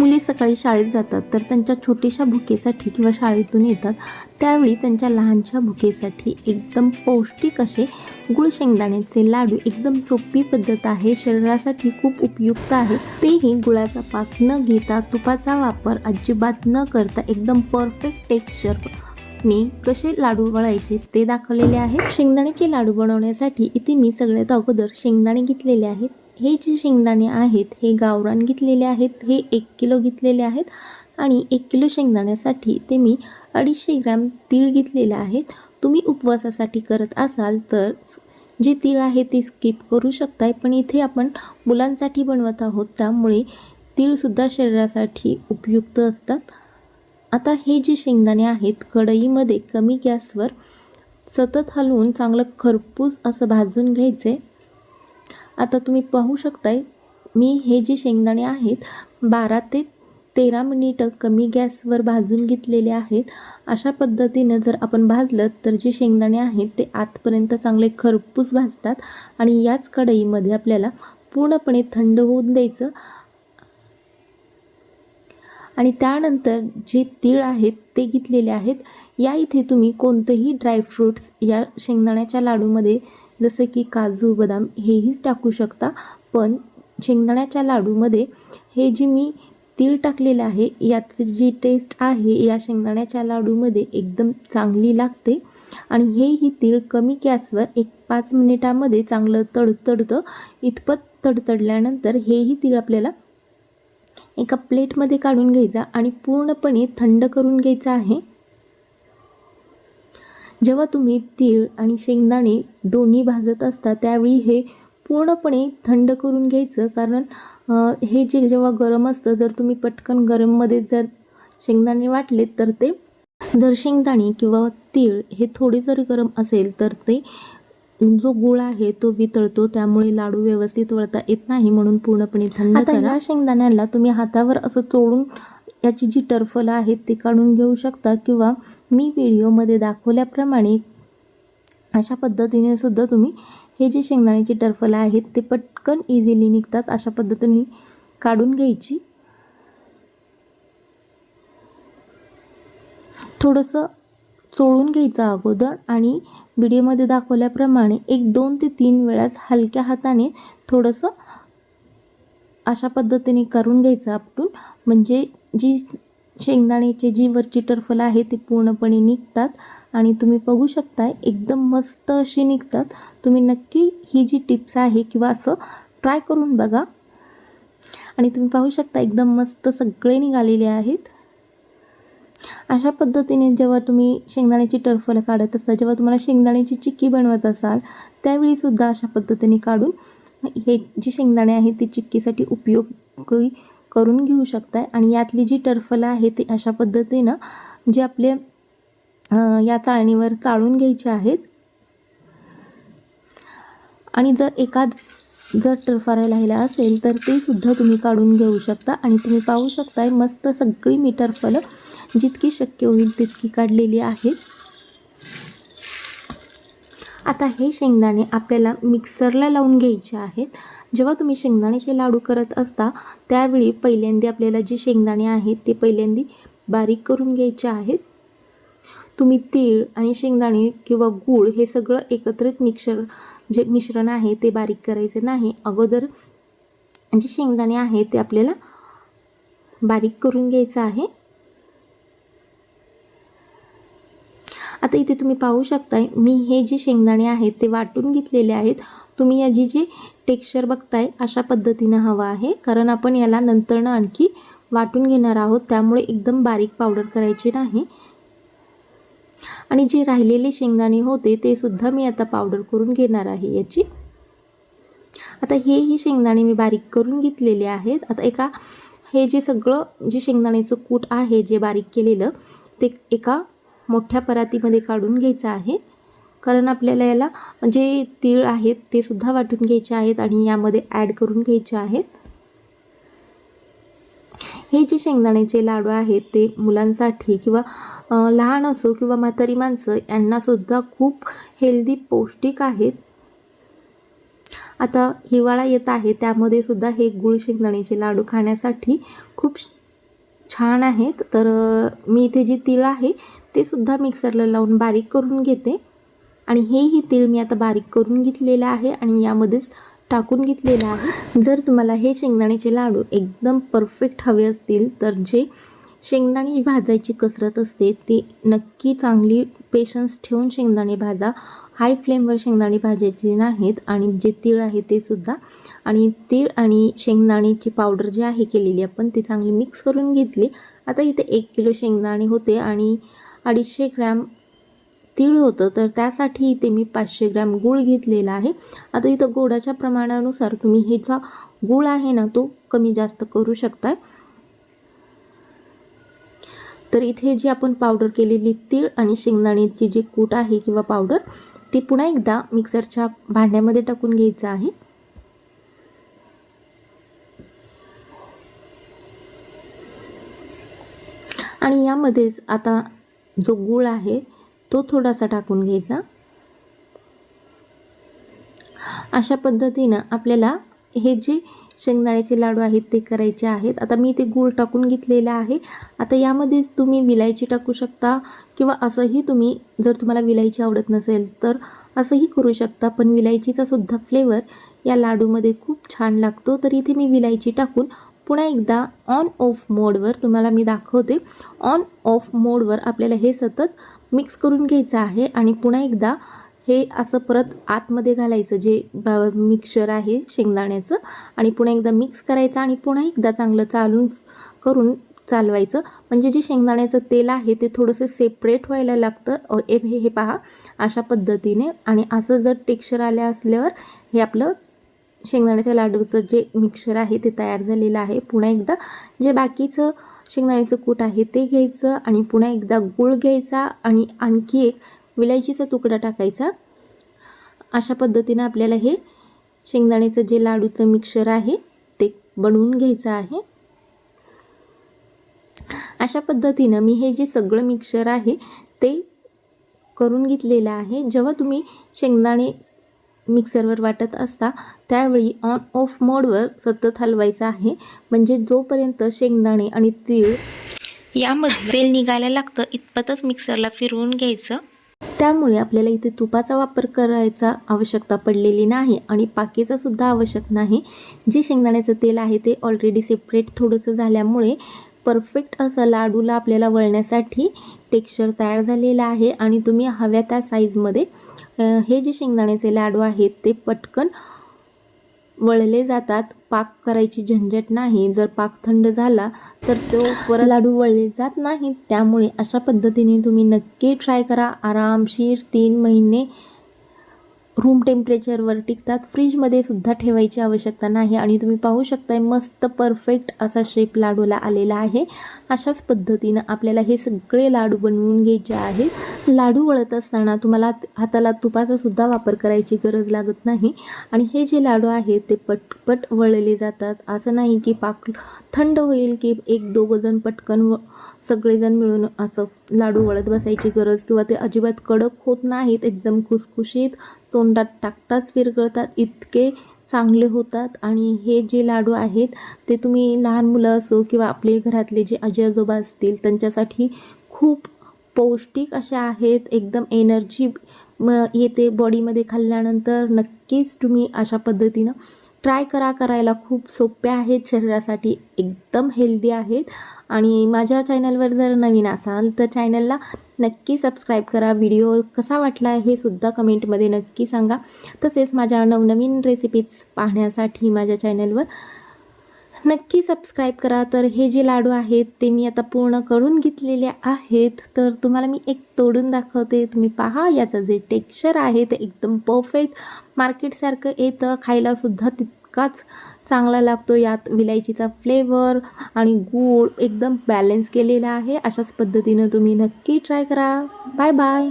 मुले सकाळी शाळेत जातात तर त्यांच्या छोट्याशा भुकेसाठी किंवा शाळेतून येतात त्यावेळी त्यांच्या लहानशा भुकेसाठी एकदम पौष्टिक असे गुळ शेंगदाण्याचे लाडू एकदम सोपी पद्धत आहे शरीरासाठी खूप उपयुक्त आहे. तेही गुळाचा पाक न घेता तुपाचा वापर अजिबात न करता एकदम परफेक्ट टेक्स्चर ने कसे लाडू वळायचे ते दाखवलेले आहे शेंगदाण्याचे लाडू बनवण्यासाठी इथे मी सगळ्यात अगोदर शेंगदाणे घेतलेले आहेत. हे जे शेंगदाणे आहेत हे गावरान घेतलेले आहेत हे एक किलो घेतलेले आहेत आणि एक किलो शेंगदाण्यासाठी ते मी अडीचशे ग्रॅम तीळ घेतलेले आहेत. तुम्ही उपवासासाठी करत असाल तर जे तीळ आहे ते स्किप करू शकताय पण इथे आपण मुलांसाठी बनवत आहोत त्यामुळे तीळसुद्धा शरीरासाठी उपयुक्त असतात. आता हे जे शेंगदाणे आहेत कढईमध्ये कमी गॅसवर सतत हलवून चांगलं खरपूस असं भाजून घ्यायचे. आता तुम्ही पाहू शकताय मी हे जे शेंगदाणे आहेत बारा ते तेरा मिनिटं कमी गॅसवर भाजून घेतलेले आहेत. अशा पद्धतीनं जर आपण भाजलं तर जे शेंगदाणे आहेत ते आतपर्यंत चांगले खरपूस भाजतात आणि याच कढईमध्ये आपल्याला पूर्णपणे थंड होऊन द्यायचं. आणि त्यानंतर जे तीळ आहेत ते घेतलेले आहेत. या इथे तुम्ही कोणतंही ड्रायफ्रूट्स या शेंगदाण्याच्या लाडूमध्ये जसं की काजू बदाम हेहीच टाकू शकता. पण शेंगदाण्याच्या लाडूमध्ये हे जे मी तीळ टाकलेलं आहे याची जी टेस्ट आहे या शेंगदाण्याच्या लाडूमध्ये एकदम चांगली लागते. आणि हेही तीळ कमी गॅसवर एक पाच मिनिटामध्ये चांगलं तडतडतं. इतपत तडतडल्यानंतर हेही तीळ आपल्याला एका प्लेटमध्ये काढून घ्यायचा आणि पूर्णपणे थंड करून घ्यायचा आहे. जेव्हा तुम्ही तीळ आणि शेंगदाणे दोन्ही भाजत असता त्यावेळी हे पूर्णपणे थंड करून घ्यायचं. कारण हे जे जेव्हा गरम असतं जर तुम्ही पटकन गरममध्ये जर शेंगदाणे वाटले तर ते जर शेंगदाणे किंवा तीळ हे थोडे जरी गरम असेल तर ते जो गुळ आहे तो वितळतो. त्यामुळे लाडू व्यवस्थित वळता येत नाही. म्हणून पूर्णपणे थंड आता या शेंगदाण्याला तुम्ही हातावर असं चोळून याची जी टरफलं आहेत ती काढून घेऊ शकता किंवा मी व्हिडिओमध्ये दाखवल्याप्रमाणे अशा पद्धतीने सुद्धा तुम्ही हे जे शेंगदाण्याची टरफलं आहेत ते पटकन इझिली निघतात अशा पद्धतीने काढून घ्यायची. थोडंसं चोळून घ्यायचं अगोदर आणि व्हिडिओमध्ये दाखवल्याप्रमाणे एक दोन ते तीन वेळाच हलक्या हाताने थोडंसं अशा पद्धतीने करून घ्यायचं आपटून. म्हणजे जी शेंगदाण्याची जी वरची टरफलं आहे ती पूर्णपणे निघतात आणि तुम्ही बघू शकताय एकदम मस्त अशी निघतात. तुम्ही नक्की ही जी टिप्स आहे किंवा असं ट्राय करून बघा. आणि तुम्ही पाहू शकता एकदम मस्त सगळे निघालेले आहेत. अशा पद्धतीने जेव्हा तुम्ही शेंगदाण्याची टरफलं काढत असाल जेव्हा तुम्हाला शेंगदाण्याची चिक्की बनवत असाल त्यावेळीसुद्धा अशा पद्धतीने काढून हे जी शेंगदाणे आहेत ती चिक्कीसाठी उपयोगी करून घेऊ शकताय. आणि यातली जी टरफलं आहे ती अशा पद्धतीनं जे आपले या चाळणीवर चाळून घ्यायचे आहेत. आणि जर एखाद जर टरफारा राहिला असेल तर ते सुद्धा तुम्ही काढून घेऊ शकता. आणि तुम्ही पाहू शकताय मस्त सगळी मी टरफलं जितकी शक्य होईल तितकी काढलेली आहेत. आता हे शेंगदाणे आपल्याला मिक्सरला लावून घ्यायचे आहेत. जेव्हा तुम्ही शेंगदाण्याचे लाडू करत असता त्यावेळी पहिल्यांदी आपल्याला जे शेंगदाणे आहेत ते पहिल्यांदी बारीक करून घ्यायचे आहेत. तुम्ही तीळ आणि शेंगदाणे किंवा गूळ हे सगळं एकत्रित मिक्सर जे मिश्रण आहे ते बारीक करायचे नाही. अगोदर जे शेंगदाणे आहे ते आपल्याला बारीक करून घ्यायचं आहे. आता इथे तुम्ही पाहू शकताय मी हे जे शेंगदाणे आहेत ते वाटून घेतलेले आहेत. तुम्ही याची जी टेक्स्चर बघताय अशा पद्धतीनं हवं आहे. कारण आपण याला नंतरनं आणखी वाटून घेणार आहोत. त्यामुळे एकदम बारीक पावडर करायची नाही. आणि जे राहिलेले शेंगदाणे होते ते सुद्धा मी आता पावडर करून घेणार आहे याची. आता हेही शेंगदाणे मी बारीक करून घेतलेले आहेत. आता एका हे जे सगळं जे शेंगदाण्याचं कूट आहे जे बारीक केलेलं ते एका मोठ्या परातीमध्ये काढून घ्यायचं आहे. कारण आपल्याला याला जे तीळ आहेत ते सुद्धा वाटून घ्यायचे आहेत आणि यामध्ये ॲड करून घ्यायचे आहेत. हे जे शेंगदाण्याचे लाडू आहेत ते मुलांसाठी किंवा लहान असो किंवा म्हातारी माणसं यांनासुद्धा खूप हेल्दी पौष्टिक आहेत. आता हिवाळा येत आहे त्यामध्ये सुद्धा हे गुळ शेंगदाण्याचे लाडू खाण्यासाठी खूप छान आहेत. तर मी इथे जे तीळ आहे ते सुद्धा मिक्सरला लावून बारीक करून घेते. आणि हेही तीळ मी आता बारीक करून घेतलेलं आहे आणि यामध्येच टाकून घेतलेलं आहे. जर तुम्हाला हे शेंगदाण्याचे लाडू एकदम परफेक्ट हवे असतील तर जे शेंगदाणे भाजायची कसरत असते ती नक्की चांगली पेशन्स ठेवून शेंगदाणे भाजा. हाय फ्लेमवर शेंगदाणे भाजायचे नाहीत आणि जे तीळ आहे ते सुद्धा. आणि तीळ आणि शेंगदाण्याची पावडर जी आहे केलेली आपण ती चांगली मिक्स करून घेतली. आता इथे एक किलो शेंगदाणे होते आणि अडीचशे ग्रॅम तीळ होतं तर त्यासाठी इथे मी पाचशे ग्रॅम गूळ घेतलेला आहे. आता इथं गोडाच्या प्रमाणानुसार तुम्ही हिचा गूळ आहे ना तो कमी जास्त करू शकताय. तर इथे जी आपण पावडर केलेली तीळ आणि शेंगदाण्याची जी कूट आहे किंवा पावडर ती पुन्हा एकदा मिक्सरच्या भांड्यामध्ये टाकून घ्यायचं आहे. आणि यामध्येच आता जो गूळ आहे तो थोडासा टाकून घ्यायचा. अशा पद्धतीनं आपल्याला हे जे शेंगदाण्याचे लाडू आहेत ते करायचे आहेत. आता मी ते गूळ टाकून घेतलेलं आहे. आता यामध्येच तुम्ही विलायची टाकू शकता किंवा असंही तुम्ही जर तुम्हाला विलायची आवडत नसेल तर असंही करू शकता. पण विलायचीचा सुद्धा फ्लेवर या लाडूमध्ये खूप छान लागतो. तर इथे मी विलायची टाकून पुन्हा एकदा ऑन ऑफ मोडवर तुम्हाला मी दाखवते. ऑन ऑफ मोडवर आपल्याला हे सतत मिक्स करून घ्यायचं आहे आणि पुन्हा एकदा हे असं परत आतमध्ये घालायचं जे मिक्सर आहे शेंगदाण्याचं आणि पुन्हा एकदा मिक्स करायचं आणि पुन्हा एकदा चांगलं चालून करून चालवायचं. म्हणजे जे शेंगदाण्याचं तेल आहे ते थोडंसं सेपरेट व्हायला लागतं. ए हे हे- पहा अशा पद्धतीने. आणि असं जर टेक्स्चर आल्या असल्यावर हे आपलं शेंगदाण्याच्या लाडूचं जे मिक्सर आहे ते तयार झालेलं आहे. पुन्हा एकदा जे बाकीचं शेंगदाण्याचं कूट आहे ते घ्यायचं आणि पुन्हा एकदा गूळ घ्यायचा आणि आणखी एक विलायचीचा तुकडा टाकायचा. अशा पद्धतीनं आपल्याला हे शेंगदाण्याचं जे लाडूचं मिक्सर आहे ते बनवून घ्यायचं आहे. अशा पद्धतीनं मी हे जे सगळं मिक्सर आहे ते करून घेतलेलं आहे. जेव्हा तुम्ही शेंगदाणे मिक्सरवर वाटत असता त्यावेळी ऑन ऑफ मोडवर सतत हलवायचं आहे. म्हणजे जोपर्यंत शेंगदाणे आणि तीळ यामध्ये तेल निघायला लागतं इतपतच मिक्सरला फिरवून घ्यायचं. त्यामुळे आपल्याला इथे तुपाचा वापर करायचा आवश्यकता पडलेली नाही आणि पाकेचा सुद्धा आवश्यक नाही. जे शेंगदाण्याचं तेल आहे ते ऑलरेडी सेपरेट थोडंसं झाल्यामुळे परफेक्ट असं लाडूला आपल्याला वळण्यासाठी टेक्स्चर तयार झालेलं आहे आणि तुम्ही हव्या त्या साईजमध्ये हे जे शेंगदाण्याचे लाडू आहेत ते पटकन वळले जातात. पाक करायची झंझट नाही. जर पाक थंड झाला तर तो परत लाडू वळले जात नाहीत. त्यामुळे अशा पद्धतीने तुम्ही नक्की ट्राय करा. आरामशीर तीन महिने रूम टेम्परेचरवर टिकतात. फ्रीजमध्ये सुद्धा ठेवायची आवश्यकता नाही आणि तुम्ही पाहू शकताय मस्त परफेक्ट असा शेप लाडूला आलेला आहे. अशाच पद्धतीनं आपल्याला हे सगळे लाडू बनवून घ्यायचे आहेत. लाडू वळत असताना तुम्हाला हाताला तुपाचा सुद्धा वापर करायची गरज लागत नाही. आणि हे जे लाडू आहेत ते पटपट वळले जातात. असं नाही की पाक थंड होईल की एक दोघं जण पटकन व सगळेजण मिळून असं लाडू वळत बसायची गरज किंवा ते अजिबात कडक होत नाहीत एकदम खुसखुशीत तोंडात टाकताच विरगळतात इतके चांगले होतात. आणि हे जे लाडू आहेत ते तुम्ही लहान मुलं असो किंवा आपले घरातले जे आजी आजोबा असतील त्यांच्यासाठी खूप पौष्टिक असे आहेत. एकदम एनर्जी म येते बॉडीमध्ये खाल्ल्यानंतर. नक्कीच तुम्ही अशा पद्धतीनं ट्राय करा करायला खूप सोप्या आहेत शरीरासाठी एकदम हेल्दी आहेत. आणि माझ्या चॅनलवर जर नवीन असाल तर चॅनलला नक्की सबस्क्राईब करा. व्हिडिओ कसा वाटला हे सुद्धा कमेंटमध्ये नक्की सांगा. तसेच माझ्या नवनवीन रेसिपीज पाहण्यासाठी माझ्या चॅनलवर नक्की सबस्क्राईब करा. तर हे जे लाडू आहेत ते मी आता पूर्ण करून घेतलेले आहेत. तर तुम्हाला मी एक तोडून दाखवते. तुम्ही पहा याचं जे टेक्स्चर आहे ते एकदम परफेक्ट मार्केटसारखं येतं खायलासुद्धा तितकाच चांगला लागतो. यात विलायचीचा फ्लेवर आणि गूळ एकदम बॅलन्स केलेला आहे. अशाच पद्धतीनं तुम्ही नक्की ट्राय करा. Bye bye